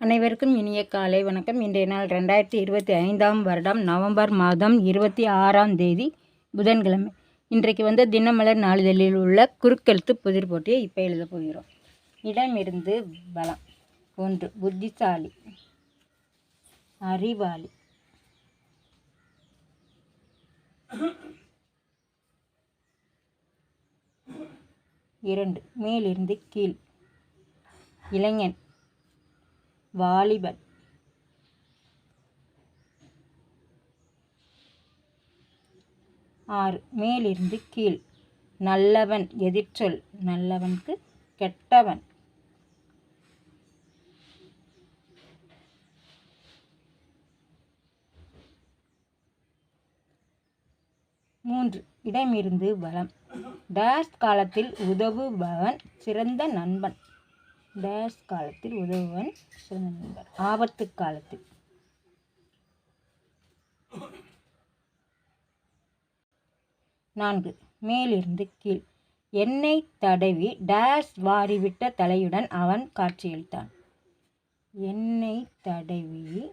அனைவருக்கும் இனிய காலை வணக்கம். இன்றைய நாள் ரெண்டாயிரத்தி இருபத்தி ஐந்தாம் வருடம் நவம்பர் மாதம் இருபத்தி ஆறாம் தேதி புதன்கிழமை. இன்றைக்கு வந்து தினமலர் நாளிதழில் உள்ள குறுக்கெழுத்து புதிர் போட்டியை இப்போ எழுத போகிறோம். இடமிருந்து பலம். ஒன்று புத்திசாலி. அறிவாளி. இரண்டு மேலிருந்து கீழ். இளைஞன். வாலிபன். ஆறு. மேலிருந்து கீழ். நல்லவன் எதிர்ச்சொல். நல்லவனுக்கு கெட்டவன். மூன்று. இடமிருந்து பலம் டேஷ் காலத்தில் உதவுபவன் சிறந்த நண்பன். டேஷ் காலத்தில் உதவுவன் சிறந்த நண்பர் ஆபத்து காலத்தில். நான்கு. மேலிருந்து கீழ். எண்ணெய் தடவி டேஷ் வாரிவிட்ட தலையுடன் அவன் காட்சியளித்தான். எண்ணெய் தடவி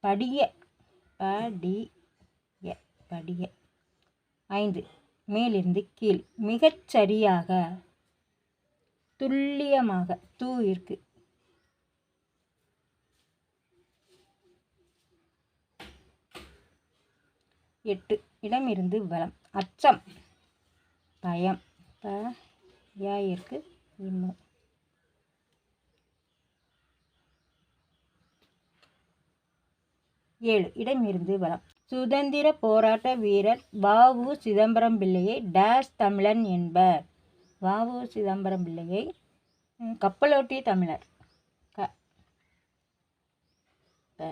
படிய படிய படிய. ஐந்து. மேலிருந்து கீழ். மிகச் சரியாக துல்லியமாக தூ இருக்கு. எட்டு இடமிருந்து வலம். அச்சம் பயம் ப யா இருக்கு இம்மு ஏழு இடமிருந்து வளம் சுதந்திர போராட்ட வீரர் வாவு சிதம்பரம் பிள்ளையை டேஷ் தமிழன் என்பர். வாவு சிதம்பரம் பிள்ளையை கப்பலோட்டிய தமிழர். க.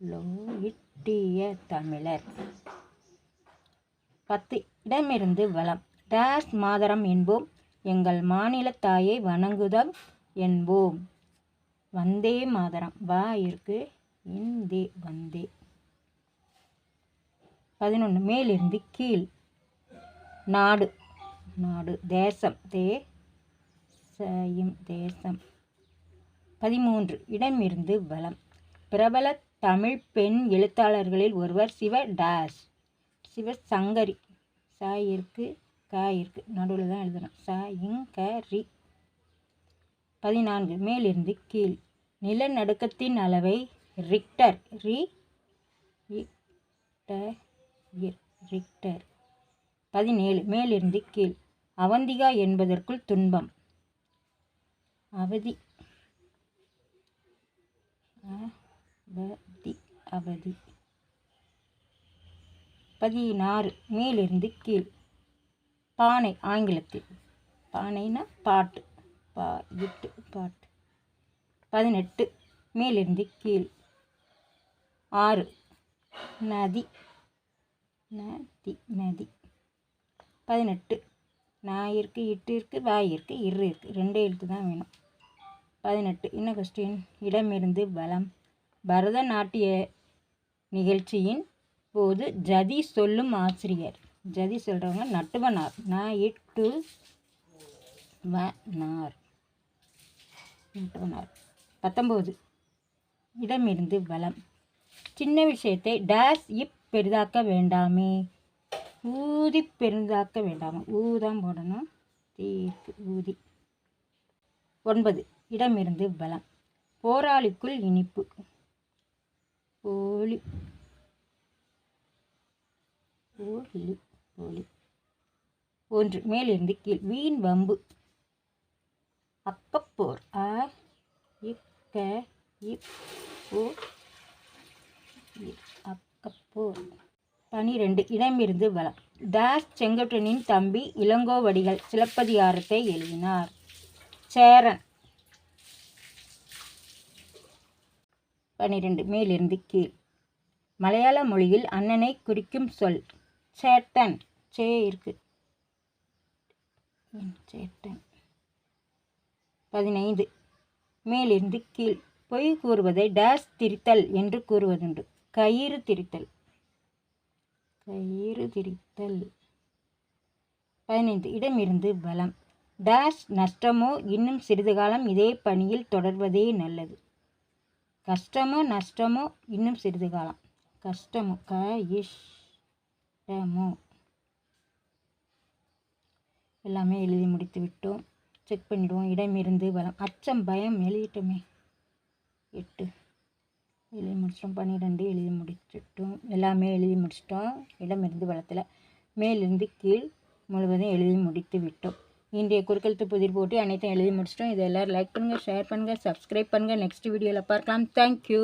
லோயிட்டிய தமிழர். பத்து. இடமிருந்து வளம். டேஷ் மாதரம் என்போம். எங்கள் மாநில தாயை வணங்குதம் என்போம். வந்தே மாதரம். வா இருக்கு. இந்தே வந்தே. பதினொன்று மேலிருந்து கீழ். நாடு. நாடு. தேசம். தே சயும். தேசம். பதிமூன்று. இடமிருந்து வலம் பிரபல தமிழ் பெண் எழுத்தாளர்களில் ஒருவர் சிவ டேஷ் சிவசங்கரி சா இருக்கு க இருக்கு. நடுவில் தான் எழுதணும். சா இங் க ரி. பதினான்கு. மேலிருந்து கீழ். நிலநடுக்கத்தின் அளவை ரிக்டர். ரி ரிக்டர். பதினேழு. மேலிருந்து கீழ். அவந்திகா என்பதற்குள் துன்பம். அவதி. அவதி அவதி. பதினாறு. மேலிருந்து கீழ். பானை ஆங்கிலத்தில். பானைனா பாட்டு. பா இட்டு பாட்டு. பதினெட்டு. மேலிருந்து கீழ். ஆறு. நதி. நதி நதி. பதினெட்டு. நான் இருக்கு இட்டு இருக்கு வாய் இருக்குது இரு இருக்குது ரெண்டே எழுத்து தான் வேணும். பதினெட்டு. என்ன கொஸ்டின் இடமிருந்து பலம் பரதநாட்டிய நிகழ்ச்சியின் போது ஜதி சொல்லும் ஆசிரியர். ஜதி சொல்கிறவங்க நட்டுவனார். நான் இட்டு வனார். நட்டுவனார். பத்தொம்போது. இடமிருந்து பலம் சின்ன விஷயத்தை டேஸ் இப் பெரிதாக்க வேண்டாமே. ஊதி பெருந்தாக்க வேண்டாமா. ஊதான் போடணும். தீர்க்கு ஊதி. ஒன்பது. இடமிருந்து பலம். போராளிக்குள் இனிப்பு. போலி. போலி. போலி. ஒன்று. மேலிருந்து கீழ். வீண் வம்பு. அக்கப்போர் அ இக்க இப் ஓ அக்கப்போர் பனிரெண்டு இடமிருந்து வலம். டேஷ் செங்கோட்டனின் தம்பி இளங்கோவடிகள் சிலப்பதிகாரத்தை எழுதினார். சேரன். பனிரெண்டு மேலிருந்து கீழ். மலையாள மொழியில் அண்ணனை குறிக்கும் சொல் சேட்டன். சே இருக்கு. சேட்டன். பதினைந்து மேலிருந்து கீழ். பொய் கூறுவதை டேஷ் திரித்தல் என்று கூறுவதுண்டு. கயிறு திரித்தல். கயிறு திரித்தல். பதினைந்து. இடமிருந்து பலம். டேஷ் நஷ்டமோ இன்னும் சிறிது காலம் இதே பணியில் தொடர்வதே நல்லது. கஷ்டமோ நஷ்டமோ இன்னும் சிறிது காலம். கஷ்டமோ க இஷ்டமோ எல்லாமே எழுதி முடித்து விட்டோம். செக் பண்ணிவிடுவோம் இடமிருந்து வளம் அச்சம் பயம் எழுதிட்டோமே. எட்டு. எழுதி முடிச்சிட்டோம் பன்னிரெண்டு எழுதி முடிச்சிட்டோம். எல்லாமே எழுதி முடிச்சிட்டோம். இடமிருந்து வளத்தில். மேலிருந்து கீழ் முழுவதும் எழுதி முடித்து விட்டோம். இன்றைய குறுக்கெழுத்து புதிர் போட்டு அனைத்தும் எழுதி முடிச்சிட்டோம். இதை எல்லோரும் லைக் பண்ணுங்கள் ஷேர் பண்ணுங்கள் சப்ஸ்கிரைப் பண்ணுங்கள் நெக்ஸ்ட் வீடியோவில் பார்க்கலாம். தேங்க்யூ